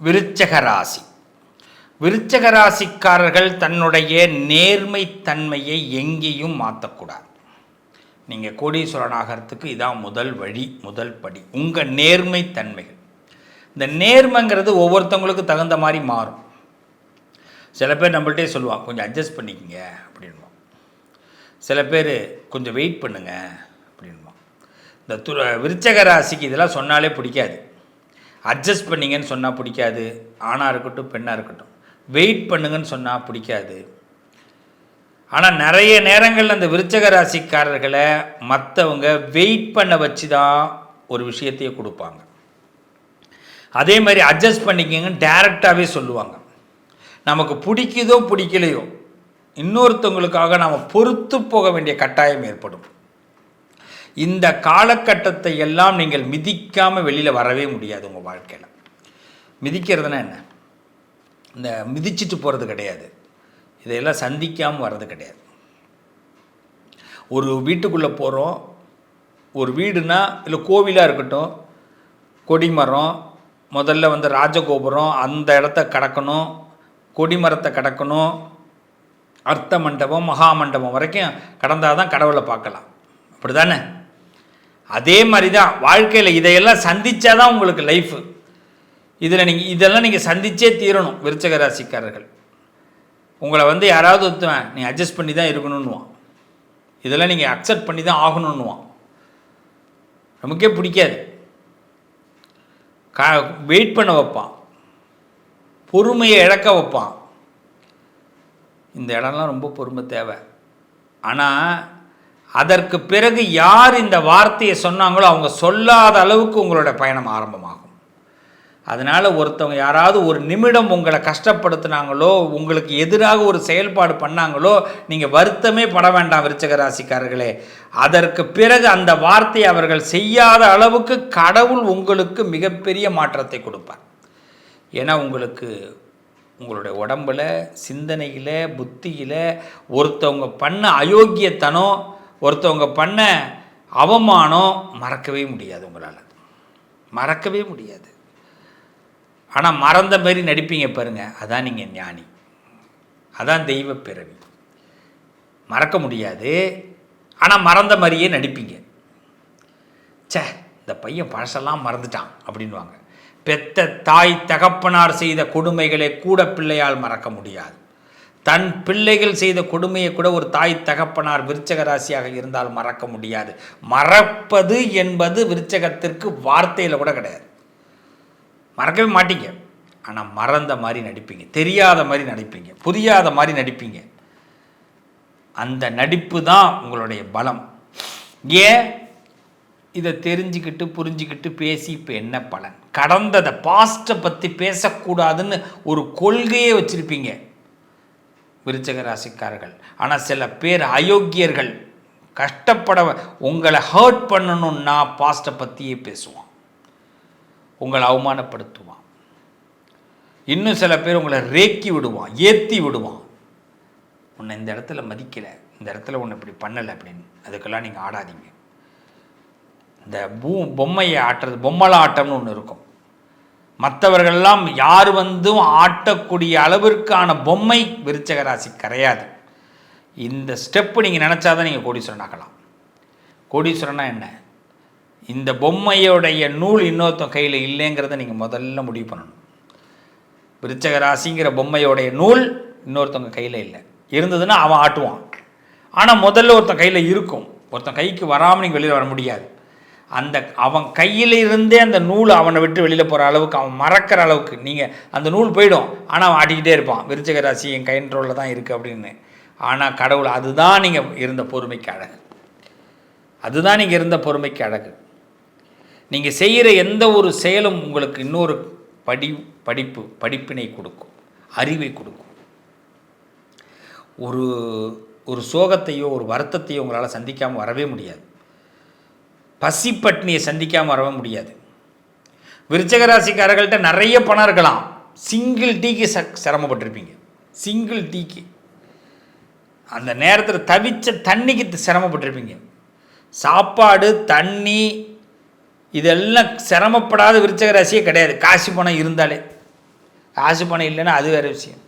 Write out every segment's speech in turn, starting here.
விருச்சக ராசி விருச்சக ராசிக்காரர்கள் தன்னுடைய நேர்மை தன்மையை எங்கேயும் மாற்றக்கூடாது நீங்கள் கோடீஸ்வரனாகிறதுக்கு இதான் முதல் வழி முதல் படி. உங்கள் நேர்மை தன்மைகள் இந்த நேர்மைங்கிறது ஒவ்வொருத்தவங்களுக்கு தகுந்த மாதிரி மாறும். சில பேர் நம்மள்ட்டே சொல்லுவான் கொஞ்சம் அட்ஜஸ்ட் பண்ணிக்கங்க அப்படின்வான் சில பேர் கொஞ்சம் வெயிட் பண்ணுங்க அப்படின்வான் இந்த துரு விருச்சக ராசிக்கு இதெல்லாம் சொன்னாலே பிடிக்காது. அட்ஜஸ்ட் பண்ணிங்கன்னு சொன்னால் பிடிக்காது ஆணாக இருக்கட்டும் பெண்ணாக இருக்கட்டும். வெயிட் பண்ணுங்கன்னு சொன்னால் பிடிக்காது. ஆனால் நிறைய நேரங்களில் அந்த விருச்சக ராசிக்காரர்களை மற்றவங்க வெயிட் பண்ண வச்சு தான் ஒரு விஷயத்தையே கொடுப்பாங்க. அதே மாதிரி அட்ஜஸ்ட் பண்ணிக்கங்கன்னு டேரெக்டாகவே சொல்லுவாங்க. நமக்கு பிடிக்குதோ பிடிக்கலையோ இன்னொருத்தவங்களுக்காக நாம் பொறுத்து போக வேண்டிய கட்டாயம் ஏற்படும். இந்த காலகட்டத்தை எல்லாம் நீங்கள் மிதிக்காமல் வெளியில் வரவே முடியாது உங்கள் வாழ்க்கையில். மிதிக்கிறதுனா என்ன? இந்த மிதிச்சிட்டு போகிறது கிடையாது. இதையெல்லாம் சந்திக்காமல் வர்றது கிடையாது. ஒரு வீட்டுக்குள்ளே போகிறோம் ஒரு வீடுனா இல்லை கோவிலாக இருக்கட்டும் கொடிமரம் முதல்ல வந்து ராஜகோபுரம் அந்த இடத்த கடக்கணும் கொடிமரத்தை கடக்கணும் அர்த்த மண்டபம் மகா மண்டபம் வரைக்கும் கடந்தால் தான் கடவுளை பார்க்கலாம். அப்படி தானே அதே மாதிரி தான் வாழ்க்கையில் இதையெல்லாம் சந்தித்தா தான் உங்களுக்கு லைஃபு இதில் நீங்கள் இதெல்லாம் நீங்கள் சந்திச்சே தீரணும் விருச்சக ராசிக்காரர்கள். உங்களை வந்து யாராவது ஒருத்தவன் நீ அட்ஜஸ்ட் பண்ணி தான் இருக்கணும்னுவான். இதெல்லாம் நீங்கள் அக்செப்ட் பண்ணி தான் ஆகணும்னுவான். நமக்கே பிடிக்காது. கா வெயிட் பண்ண வைப்பான். பொறுமையை இழக்க வைப்பான். இந்த இடம்லாம் ரொம்ப பொறுமை தேவை. ஆனால் அதற்கு பிறகு யார் இந்த வார்த்தையை சொன்னாங்களோ அவங்க சொல்லாத அளவுக்கு உங்களோட பயணம் ஆரம்பமாகும். அதனால் ஒருத்தவங்க யாராவது ஒரு நிமிடம் உங்களை கஷ்டப்படுத்தினாங்களோ உங்களுக்கு எதிராக ஒரு செயல்பாடு பண்ணாங்களோ நீங்கள் வருத்தமே பட வேண்டாம் விருச்சக ராசிக்காரர்களே. அதற்கு பிறகு அந்த வார்த்தையை அவர்கள் செய்யாத அளவுக்கு கடவுள் உங்களுக்கு மிகப்பெரிய மாற்றத்தை கொடுப்பார். ஏன்னா உங்களுக்கு உங்களுடைய உடம்புல சிந்தனையில் புத்தியில் ஒருத்தவங்க பண்ண அயோக்கியத்தனம் ஒருத்தவங்க பண்ண அவமானம் மறக்கவே முடியாது உங்களால். மறக்கவே முடியாது. ஆனால் மறந்த மாதிரி நடிப்பீங்க பாருங்கள் அதான் நீங்கள் ஞானி. அதான் தெய்வ பிறவி. மறக்க முடியாது. ஆனால் மறந்த மாதிரியே நடிப்பீங்க. ச்சே இந்த பையன் பழசெல்லாம் மறந்துட்டான் அப்படின்வாங்க பெத்த தாய் தகப்பனார் செய்த கொடுமைகளை கூட பிள்ளையால் மறக்க முடியாது. தன் பிள்ளைகள் செய்த கொடுமையை கூட ஒரு தாய் தகப்பனார் விருச்சக ராசியாக இருந்தால் மறக்க முடியாது. மறப்பது என்பது விருச்சகத்திற்கு வார்த்தையில் கூட கிடையாது. மறக்கவே மாட்டீங்க. ஆனால் மறந்த மாதிரி நடிப்பீங்க. தெரியாத மாதிரி நடிப்பீங்க. புரியாத மாதிரி நடிப்பீங்க. அந்த நடிப்பு தான் உங்களுடைய பலம். ஏன்? இதை தெரிஞ்சுக்கிட்டு புரிஞ்சுக்கிட்டு பேசி இப்போ என்ன பலன்? கடந்ததை பாஸ்ட்டை பற்றி பேசக்கூடாதுன்னு ஒரு கொள்கையே வச்சுருப்பீங்க. விருச்சக ராசிக்காரர்கள். ஆனால் சில பேர் அயோக்கியர்கள். கஷ்டப்பட உங்களை ஹர்ட் பண்ணணும்னா பாஸ்ட்டை பற்றியே பேசுவான். உங்களை அவமானப்படுத்துவான். இன்னும் சில பேர் உங்களை ரேக்கி விடுவான் ஏற்றி விடுவான். உன்னை இந்த இடத்துல மதிக்கலை இந்த இடத்துல உன்னை இப்படி பண்ணலை அப்படின்னு. அதுக்கெல்லாம் நீங்கள் ஆடாதீங்க. இந்த பூ பொம்மையை ஆட்டுறது பொம்மலாட்டம்னு ஒன்று இருக்கும். மற்றவர்கள்லாம் யார் வந்தும் ஆட்டக்கூடிய அளவிற்கான பொம்மை விருச்சக ராசி கிடையாது. இந்த ஸ்டெப்பு நீங்கள் நினச்சாதான் நீங்கள் கோடீஸ்வரன் ஆகலாம். கோடீஸ்வரனா என்ன? இந்த பொம்மையுடைய நூல் இன்னொருத்தன் கையில் இல்லைங்கிறத நீங்கள் முதல்ல முடிவு பண்ணணும். விருச்சக ராசிங்கிற பொம்மையோடைய நூல் இன்னொருத்தவங்க கையில் இல்லை. இருந்ததுன்னா அவன் ஆட்டுவான். ஆனால் முதல்ல ஒருத்தன் கையில் இருக்கும். ஒருத்தன் கைக்கு வராமல் நீங்கள் வெளியில் வர முடியாது. அந்த அவன் கையில் இருந்தே அந்த நூல் அவனை விட்டு வெளியில் போகிற அளவுக்கு அவன் மறக்கிற அளவுக்கு நீங்கள் அந்த நூல் போயிடும். ஆனால் அவன் ஆட்டிக்கிட்டே இருப்பான். விருச்சக ராசி என் கைன்றோளில் தான் இருக்குது அப்படின்னு. ஆனால் கடவுள் அதுதான் நீங்கள் இருந்த பொறுமைக்கு அழகு. அதுதான் நீங்கள் இருந்த பொறுமைக்கு அழகு. நீங்கள் செய்கிற எந்த ஒரு செயலும் உங்களுக்கு இன்னொரு படி படிப்பு படிப்பினை கொடுக்கும். அறிவை கொடுக்கும். ஒரு ஒரு சோகத்தையோ ஒரு வருத்தத்தையோ உங்களால் சந்திக்காமல் வரவே முடியாது. பசி பட்னியை சந்திக்காமல் வரவே முடியாது. விருச்சகராசிக்காரர்கள்ட்ட நிறைய பணம் இருக்கலாம். சிங்கிள் டீக்கு ச சிரமப்பட்டிருப்பீங்க. சிங்கிள் டீக்கு அந்த நேரத்தில் தவிச்ச தண்ணிக்கு சிரமப்பட்டிருப்பீங்க. சாப்பாடு தண்ணி இதெல்லாம் சிரமப்படாத விருச்சக ராசியே கிடையாது. காசு பணம் இருந்தாலே. காசு பணம் இல்லைன்னா அது வேறு விஷயம்.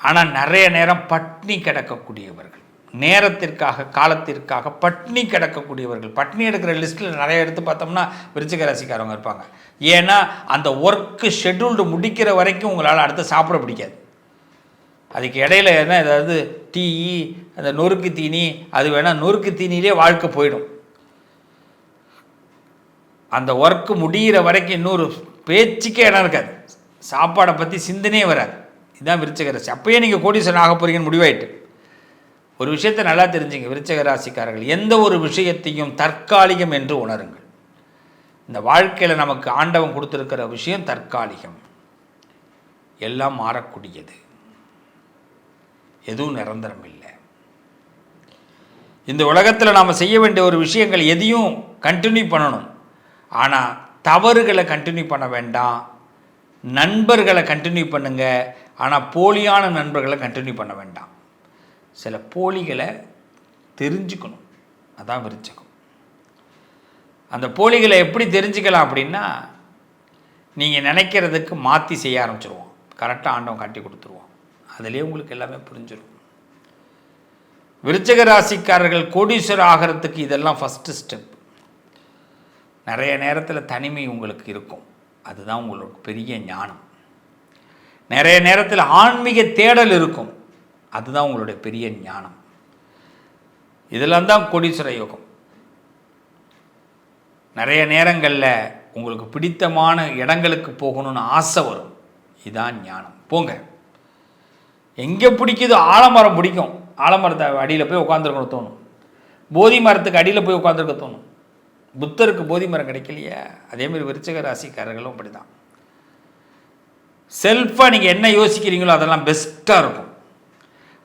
ஆனால் நிறைய நேரம் பட்னி கிடக்கக்கூடியவர்கள். நேரத்திற்காக காலத்திற்காக பட்னி கிடக்கக்கூடியவர்கள். பட்னி எடுக்கிற லிஸ்ட்டில் நிறைய எடுத்து பார்த்தோம்னா விருச்சிக ராசிக்காரவங்க இருப்பாங்க. ஏன்னா அந்த ஒர்க்கு ஷெட்யூல்டு முடிக்கிற வரைக்கும் உங்களால் அடுத்து சாப்பிட பிடிக்காது. அதுக்கு இடையில என்ன ஏதாவது டீ அந்த நொறுக்கு தீனி அது வேணால் நொறுக்கு தீனிலே வாழ்க்கை போயிடும். அந்த ஒர்க்கு முடிகிற வரைக்கும் இன்னொரு பேச்சுக்கே இடம் இருக்காது. சாப்பாடை பற்றி சிந்தனையே வராது. இதுதான் விருச்சக அப்போயே அப்பயே நீங்கள் கோடீஸ்வரன் ஆக போகிறீங்கன்னு முடிவாயிட்டு. ஒரு விஷயத்தை நல்லா தெரிஞ்சுங்க விருச்சக ராசிக்காரர்கள். எந்த ஒரு விஷயத்தையும் தற்காலிகம் என்று உணருங்கள். இந்த வாழ்க்கையில் நமக்கு ஆண்டவன் கொடுத்துருக்கிற விஷயம் தற்காலிகம். எல்லாம் மாறக்கூடியது. எதுவும் நிரந்தரம் இல்லை இந்த உலகத்தில் நாம் செய்ய வேண்டிய ஒரு விஷயங்கள் எதையும் கண்டினியூ பண்ணணும். ஆனால் தவறுகளை கண்டினியூ பண்ண வேண்டாம். நண்பர்களை கண்டினியூ பண்ணுங்கள் ஆனால் போலியான நண்பர்களை கண்டினியூ பண்ண வேண்டாம். சில போலிகளை தெரிஞ்சுக்கணும். அதான் விருச்சகம். அந்த போலிகளை எப்படி தெரிஞ்சுக்கலாம் அப்படின்னா நீங்கள் நினைக்கிறதுக்கு மாற்றி செய்ய ஆரம்பிச்சிருவோம். கரெக்டாக ஆண்டவன் காட்டி கொடுத்துருவோம் அதிலே உங்களுக்கு எல்லாமே புரிஞ்சிடும் விருச்சக ராசிக்காரர்கள் கோடீஸ்வரர் ஆகிறதுக்கு இதெல்லாம் ஃபஸ்ட்டு ஸ்டெப் நிறைய நேரத்தில் தனிமை உங்களுக்கு இருக்கும். அதுதான் உங்களுக்கு பெரிய ஞானம். நிறைய நேரத்தில் ஆன்மீக தேடல் இருக்கும். அதுதான் உங்களுடைய பெரிய ஞானம். இதெல்லாம் தான் கோடீஸ்வர யோகம். நிறைய நேரங்களில் உங்களுக்கு பிடித்தமான இடங்களுக்கு போகணும்னு ஆசை வரும். இதான் ஞானம். போங்க. எங்கே பிடிக்குதோ ஆலமரம் பிடிக்கும். ஆலமரத்தை அடியில் போய் உட்காந்துருக்கணும் தோணும். போதி மரத்துக்கு அடியில் போய் உட்காந்துருக்க தோணும். புத்தருக்கு போதி மரம் கிடைக்கலையே. அதேமாதிரி விருச்சக ராசிக்காரர்களும் அப்படி தான் செல்ஃபாக நீங்கள் என்ன யோசிக்கிறீங்களோ அதெல்லாம் பெஸ்ட்டாக இருக்கும்.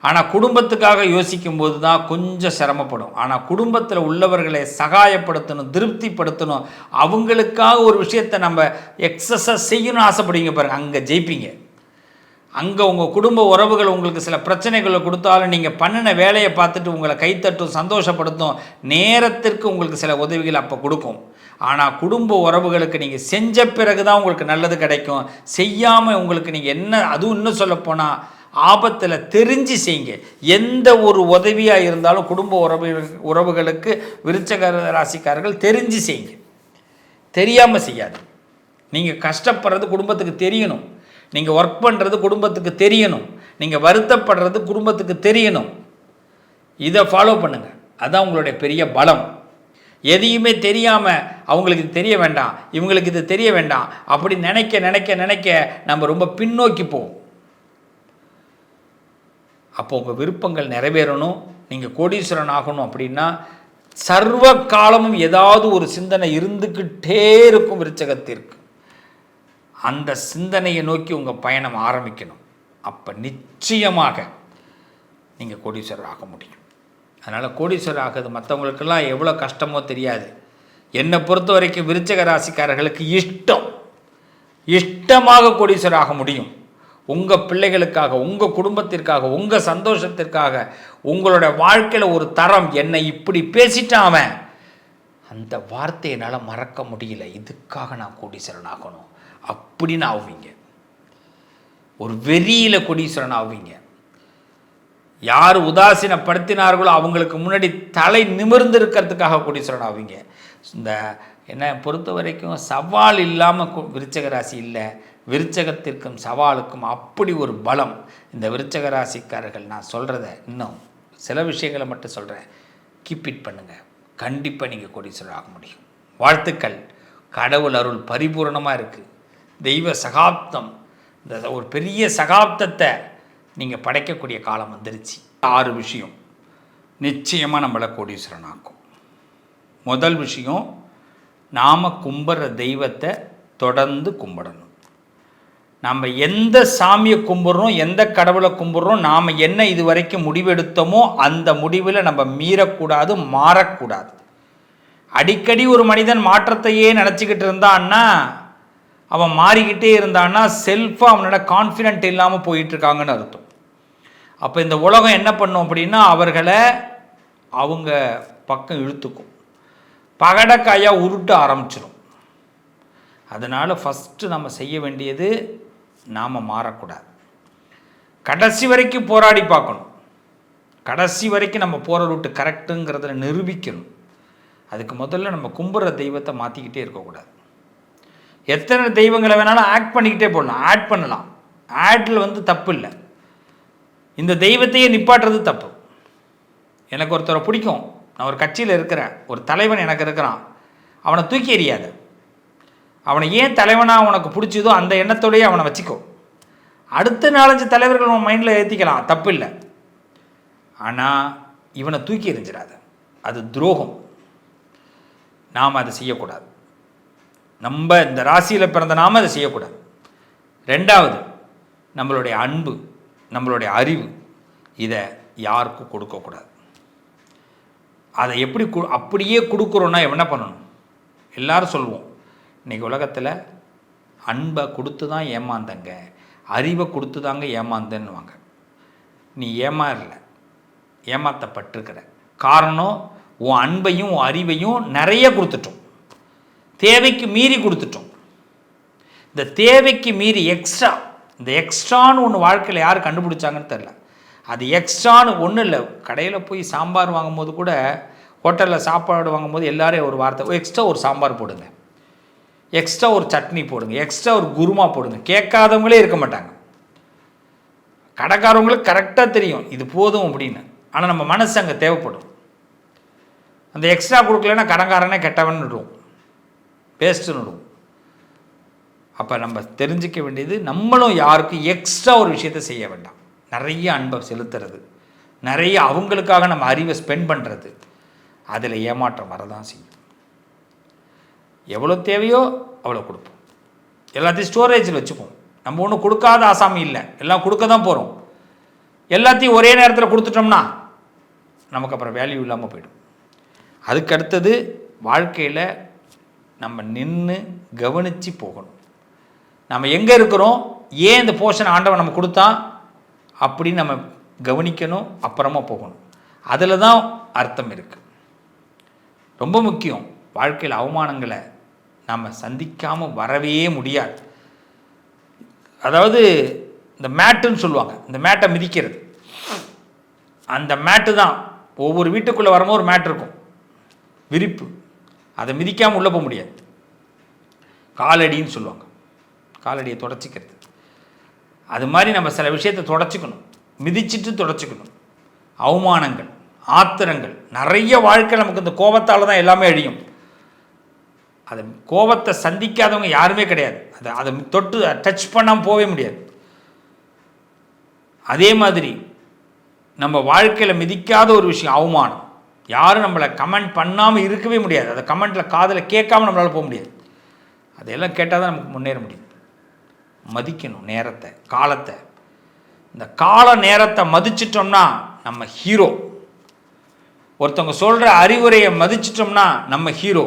ஆனால் குடும்பத்துக்காக யோசிக்கும் போது தான் கொஞ்சம் சிரமப்படும். ஆனால் குடும்பத்தில் உள்ளவர்களை சகாயப்படுத்தணும் திருப்திப்படுத்தணும். அவங்களுக்காக ஒரு விஷயத்தை நம்ம எக்ஸஸாக செய்யணும்னு ஆசைப்படுவீங்க பாருங்கள் அங்கே ஜெயிப்பீங்க. அங்கே உங்கள் குடும்ப உறவுகள் உங்களுக்கு சில பிரச்சனைகளை கொடுத்தாலும் நீங்கள் பண்ணின வேலையை பார்த்துட்டு உங்களை கைத்தட்டும் சந்தோஷப்படுத்தும். நேரத்திற்கு உங்களுக்கு சில உதவிகள் அப்போ கொடுக்கும். ஆனால் குடும்ப உறவுகளுக்கு நீங்கள் செஞ்ச பிறகு தான் உங்களுக்கு நல்லது கிடைக்கும். செய்யாமல் உங்களுக்கு நீங்கள் என்ன அதுவும் இன்னும் சொல்லப்போனால் ஆபத்தில் தெரிஞ்சு செய்யுங்க. எந்த ஒரு உதவியாக இருந்தாலும் குடும்ப உறவு உறவுகளுக்கு விருச்சக ராசிக்காரர்கள் தெரிஞ்சு செய்யுங்க. தெரியாமல் செய்யாது நீங்கள் கஷ்டப்படுறது குடும்பத்துக்கு தெரியணும். நீங்கள் ஒர்க் பண்ணுறது குடும்பத்துக்கு தெரியணும். நீங்கள் வருத்தப்படுறது குடும்பத்துக்கு தெரியணும். இதை ஃபாலோ பண்ணுங்கள் அதுதான் உங்களுடைய பெரிய பலம். எதையுமே தெரியாமல் அவங்களுக்கு இது தெரிய வேண்டாம் இவங்களுக்கு இது தெரிய வேண்டாம் அப்படி நினைக்க நினைக்க நினைக்க நம்ம ரொம்ப பின்னோக்கி போவோம். அப்போ உங்கள் விருப்பங்கள் நிறைவேறணும். நீங்கள் கோடீஸ்வரன் ஆகணும் அப்படின்னா சர்வ காலமும் ஏதாவது ஒரு சிந்தனை இருந்துக்கிட்டே இருக்கும் விருச்சகத்திற்கு. அந்த சிந்தனையை நோக்கி உங்கள் பயணம் ஆரம்பிக்கணும். அப்போ நிச்சயமாக நீங்கள் கோடீஸ்வரர் ஆக முடியும். அதனால் கோடீஸ்வரர் ஆகுது மற்றவங்களுக்கெல்லாம் எவ்வளோ கஷ்டமோ தெரியாது. என்னை பொறுத்த வரைக்கும் விருச்சக ராசிக்காரர்களுக்கு இஷ்டம். இஷ்டமாக கோடீஸ்வரர் ஆக முடியும். உங்கள் பிள்ளைகளுக்காக உங்கள் குடும்பத்திற்காக உங்கள் சந்தோஷத்திற்காக உங்களோட வாழ்க்கையில் ஒரு தரம் என்னை இப்படி பேசிட்டான் அவன். அந்த வார்த்தையை என்னால் மறக்க முடியல. இதுக்காக நான் கோடீஸ்வரன் ஆகணும். அப்படின்னு ஆவீங்க. ஒரு வெறியில் கோடீஸ்வரன் ஆவீங்க. யார் உதாசீனப்படுத்தினார்களோ அவங்களுக்கு முன்னாடி தலை நிமிர்ந்து இருக்கிறதுக்காக கோடீஸ்வரன் ஆவீங்க. இந்த என்னை பொறுத்த வரைக்கும் சவால் இல்லாமல் விருச்சக ராசி இல்லை. விருச்சகத்திற்கும் சவாலுக்கும் அப்படி ஒரு பலம் இந்த விருச்சக ராசிக்காரர்கள். நான் சொல்கிறத இன்னும் சில விஷயங்களை மட்டும் சொல்கிறேன் கீப் இட் பண்ணுங்கள் கண்டிப்பாக நீங்கள் கோடீஸ்வரர் ஆக முடியும். வாழ்த்துக்கள். கடவுள் அருள் பரிபூர்ணமாக இருக்குது தெய்வ சகாப்தம். இந்த ஒரு பெரிய சகாப்தத்தை நீங்கள் படைக்கக்கூடிய காலம் வந்துருச்சு. ஆறு விஷயம். நிச்சயமாக நம்மளை கோடீஸ்வரன் ஆக்கும். முதல் விஷயம் நாம் கும்பிட்ற தெய்வத்தை தொடர்ந்து கும்பிடணும். நம்ம எந்த சாமியை கும்பிட்றோம் எந்த கடவுளை கும்பிட்றோம் நாம் என்ன இது வரைக்கும் முடிவெடுத்தோமோ அந்த முடிவில் நம்ம மீறக்கூடாது மாறக்கூடாது. அடிக்கடி ஒரு மனிதன் மாற்றத்தையே நினச்சிக்கிட்டு இருந்தான்னா அவன் மாறிக்கிட்டே இருந்தான்னா செல்ஃபாக அவனோட கான்ஃபிடென்ட் இல்லாமல் போயிட்டுருக்காங்கன்னு அர்த்தம். அப்போ இந்த உலகம் என்ன பண்ணும் அப்படின்னா அவர்களை அவங்க பக்கம் இழுத்துக்கும். பகடக்காயாக உருட்ட ஆரம்பிச்சிடும் அதனால் ஃபஸ்ட்டு நம்ம செய்ய வேண்டியது நாம் மாறக்கூடாது. கடைசி வரைக்கும் போராடி பார்க்கணும். கடைசி வரைக்கும் நம்ம போகிற ரூட்டு கரெக்டுங்கிறத நிரூபிக்கணும். அதுக்கு முதல்ல நம்ம கும்புற தெய்வத்தை மாற்றிக்கிட்டே இருக்கக்கூடாது. எத்தனை தெய்வங்களை வேணாலும் ஆக்ட் பண்ணிக்கிட்டே போடலாம். ஆட் பண்ணலாம். ஆட்டில் வந்து தப்பு இல்லை. இந்த தெய்வத்தையே நிப்பாட்டுறது தப்பு. எனக்கு ஒருத்தரை பிடிக்கும். நான் ஒரு கட்சியில் இருக்கிறேன். ஒரு தலைவன் எனக்கு இருக்கிறான். அவனை தூக்கி எறியாது. அவனை ஏன் தலைவனாக உனக்கு பிடிச்சதோ அந்த எண்ணத்தோடயே அவனை வச்சுக்கோ. அடுத்த நாலஞ்சு தலைவர்கள் உன் மைண்டில் ஏற்றிக்கலாம் தப்பு இல்லை ஆனால் இவனை தூக்கி எறிஞ்சிடாத. அது துரோகம். நாம் அதை செய்யக்கூடாது. நம்ம இந்த ராசியில் பிறந்த நாம அதை செய்யக்கூடாது. ரெண்டாவது நம்மளுடைய அன்பு நம்மளுடைய அறிவு இதை யாருக்கும் கொடுக்கக்கூடாது. அதை எப்படி கு அப்படியே கொடுக்குறோன்னா என்ன பண்ணணும்? எல்லாரும் சொல்லுவோம் இன்றைக்கி உலகத்தில் அன்பை கொடுத்து தான் ஏமாந்தங்க. அறிவை கொடுத்து தாங்க ஏமாந்தன்னுவாங்க. நீ ஏமாறல. ஏமாற்றப்பட்டிருக்கிற காரணம் உன் அன்பையும் உன் அறிவையும் நிறைய கொடுத்துட்டோம். தேவைக்கு மீறி கொடுத்துட்டோம். இந்த தேவைக்கு மீறி எக்ஸ்ட்ரா இந்த எக்ஸ்ட்ரான்னு ஒன்று வாழ்க்கையில் யார் கண்டுபிடிச்சாங்கன்னு தெரில அது எக்ஸ்ட்ரான்னு ஒன்றும் இல்லை. கடையில் போய் சாம்பார் வாங்கும்போது கூட ஹோட்டலில் சாப்பாடு வாங்கும்போது எல்லோரும் ஒரு வார்த்தை எக்ஸ்ட்ரா ஒரு சாம்பார் போடுங்க. எக்ஸ்ட்ரா ஒரு சட்னி போடுங்க. எக்ஸ்ட்ரா ஒரு குருமா போடுங்க. கேட்காதவங்களே இருக்க மாட்டாங்க. கடைக்காரவங்களுக்கு கரெக்டாக தெரியும். இது போதும் அப்படின்னு. ஆனால் நம்ம மனசு அங்கே தேவைப்படும். அந்த எக்ஸ்ட்ரா கொடுக்கலன்னா கடங்காரனே கெட்டவன் விடுவோம் பேஸ்ட்டுன்னு விடுவோம் அப்போ நம்ம தெரிஞ்சிக்க வேண்டியது நம்மளும் யாருக்கும் எக்ஸ்ட்ரா ஒரு விஷயத்தை செய்ய வேண்டாம். நிறைய அன்பை செலுத்துறது. நிறைய அவங்களுக்காக நம்ம அறிவை ஸ்பெண்ட் பண்ணுறது அதில் ஏமாற்றம் வரதான் செய்யும். எவ்வளோ தேவையோ அவ்வளோ கொடுப்போம். எல்லாத்தையும் ஸ்டோரேஜில் வச்சுப்போம். நம்ம ஒன்றும் கொடுக்காத ஆசாமி இல்லை. எல்லாம் கொடுக்க தான் போகிறோம் எல்லாத்தையும் ஒரே நேரத்தில் கொடுத்துட்டோம்னா நமக்கு அப்புறம் வேல்யூ இல்லாமல் போயிடும். அதுக்கு அடுத்தது வாழ்க்கையில் நம்ம நின்று கவனித்து போகணும். நம்ம எங்கே இருக்கிறோம்? ஏன் இந்த போர்ஷன் ஆண்டவன் நம்ம கொடுத்தான்? அப்படின்னு நம்ம கவனிக்கணும் அப்புறமா போகணும். அதில் தான் அர்த்தம் இருக்குது ரொம்ப முக்கியம். வாழ்க்கையில் அவமானங்களை நாம் சந்திக்காமல் வரவே முடியாது. அதாவது இந்த மேட்டுன்னு சொல்லுவாங்க. இந்த மேட்டை மிதிக்கிறது. அந்த மேட்டு தான். ஒவ்வொரு வீட்டுக்குள்ளே வரும்போது ஒரு மேட் இருக்கும். விரிப்பு. அதை மிதிக்காமல் உள்ளே போக முடியாது. காலடின்னு சொல்லுவாங்க. காலடியை தொடச்சிக்கிறது. அது மாதிரி நம்ம சில விஷயத்தை தொடச்சிக்கணும். மிதிச்சிட்டு தொடச்சிக்கணும். அவமானங்கள் ஆத்திரங்கள் நிறைய வாழ்க்கை நமக்கு இந்த கோபத்தால் தான் எல்லாமே அழியும். அதை கோபத்தை சந்திக்காதவங்க யாருமே கிடையாது. அதை அதை தொட்டு டச் பண்ணாமல் போகவே முடியாது. அதே மாதிரி நம்ம வாழ்க்கையில் மிதிக்காத ஒரு விஷயம் அவமானம். யாரும் நம்மளை கமெண்ட் பண்ணாமல் இருக்கவே முடியாது. அதை கமெண்ட்டில் காதில் கேட்காம நம்மளால் போக முடியாது. அதையெல்லாம் கேட்டால் தான் நமக்கு முன்னேற முடியும். மதிக்கணும் நேரத்தை காலத்தை. இந்த கால நேரத்தை மதிச்சிட்டோம்னா நம்ம ஹீரோ ஒருத்தவங்க சொல்கிற அறிவுரையை மதிச்சிட்டோம்னா நம்ம ஹீரோ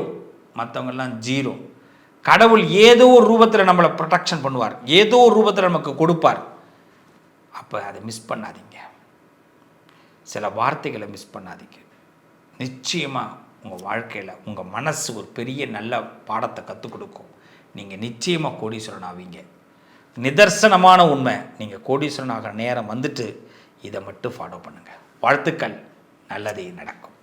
மற்றவங்கெல்லாம் ஜீரோ. கடவுள் ஏதோ ஒரு ரூபத்தில் நம்மளை ப்ரொடெக்ஷன் பண்ணுவார். ஏதோ ஒரு ரூபத்தில் நமக்கு கொடுப்பார். அப்போ அதை மிஸ் பண்ணாதீங்க. சில வார்த்தைகளை மிஸ் பண்ணாதீங்க. நிச்சயமாக உங்கள் வாழ்க்கையில் உங்கள் மனசு ஒரு பெரிய நல்ல பாடத்தை கற்றுக் கொடுக்கும். நீங்கள் நிச்சயமாக கோடீஸ்வரன் ஆவீங்க. நிதர்சனமான உண்மை நீங்கள் கோடீஸ்வரன் ஆகிற நேரம் வந்துட்டு இதை மட்டும் ஃபாலோ பண்ணுங்கள் வாழ்த்துக்கள். நல்லதே நடக்கும்.